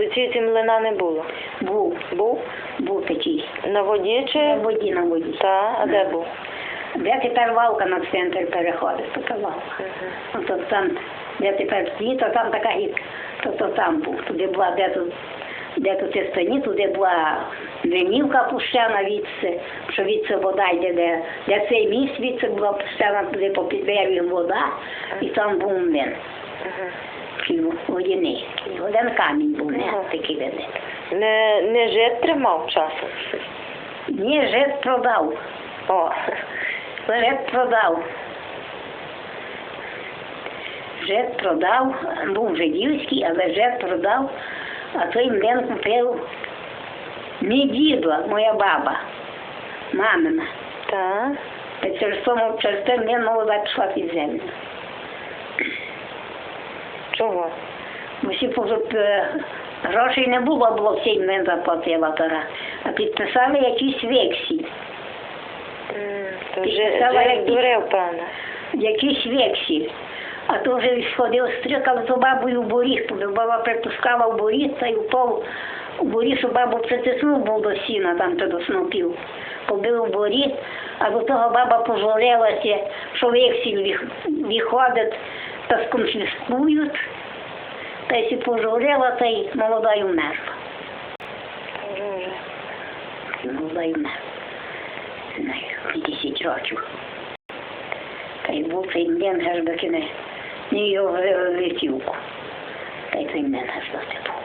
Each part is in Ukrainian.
Олексійці млина не було. Був, Був? був такий. На воді На чи? воді, на воді. Та, а де був? Де тепер валка на центр переходить, така валка. Мгм. Ото там, де тепер стоїть, то там така гірка. То, то там був. Туди була, де тут, де тут і стані, туди була винівка пущена відси, що відси вода йде, де, де цей міст відси була пущена, туди по підберегу вода, і там був млин. Мгм. Водяний. Один камінь був, не Ага. такий великий. Не, не жит тримав часом? Ні, жит продав. О. Жит продав. Жит продав, був жидівський, але жит продав, а той млин купив мій дідо, моя баба, мамина. Та. Та через тому через те млин молода пішла під землю. Чого? Бо всі е, грошей не було, було всій млин заплатила тора. А підписали якийсь вексіль. М, То Ти жит писала, жит які- дурив, певно. якийсь вексіль. А то вже сходив стрикав за бабою в боріг, бо баба припускала в боріг та й впав у боріг, що бабу притиснув був до сіна, там то до снопів. Побив в боріг, а до того баба пожалілася, що вексіль виходить та сконфіскують. Та й сі пожаліла, та й молода й умерла. Молода й умерла. На 50 років. Та й був цей млин аж до кіне. Ні його летівку. Та й цей млин аж до тебе.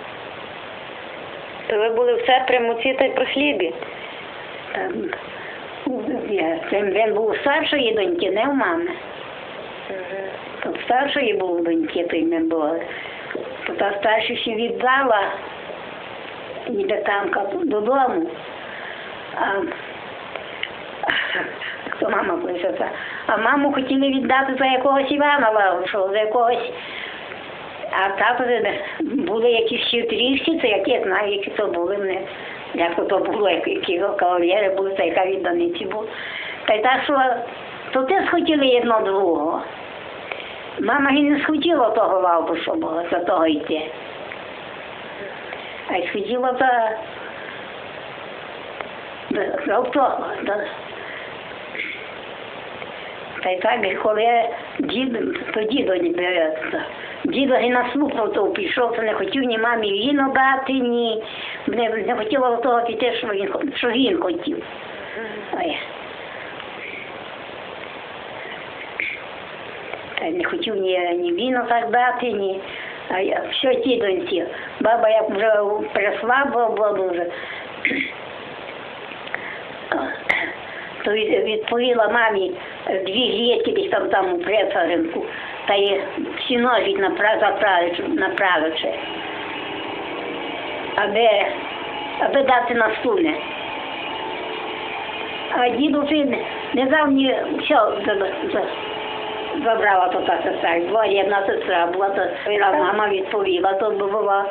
То ви були все при муці та й при хлібі? Там, я, цей млин був у старшої доньки, не у мами. То старшої був доньки, той млин був. То та старша ще віддала ніби тамка додому. А, хто мама пише, а маму хотіли віддати за якогось Івана Лавшого, за якогось. А тато були якісь хитріші, це як я знаю, які то були мене. Як то було, як- які кавалєри були, та яка відданиці була. Та й так, що то те схотіли одно другого. Мама і не схотіла того лавку, що було, за того йти. А й схотіла за, за, того. Та й так, коли дід, то дідо не береться. Дідо і на слухав то пішов, то не хотів ні мамі віно дати, ні не, не хотіла до того піти, що він, що він хотів. Ой. Та й не хотів ні, ні віно так дати, ні. А я все ті доньці. Баба як вже переслабла була дуже. То відповіла мамі е, дві грєтки десь там там у прецаринку, та й всі ножі напра- заправити, направити, аби, аби дати на стуне. А дід уже не- дав мені все за- забрала то та сестра. Була сестра, була то своя мама відповіла, то була.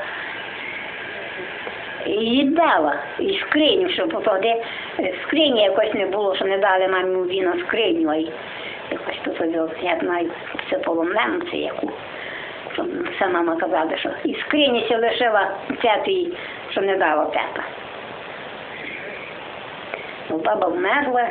І віддала. І скриню, щоб потім скрині якось не було, що не дали мамі віно скриню. А якось собі, я знаю, це це яку. Що Все мама казала, що і скрині ще лишила п'ятий, що не дала п'ята. Ну, баба вмерла,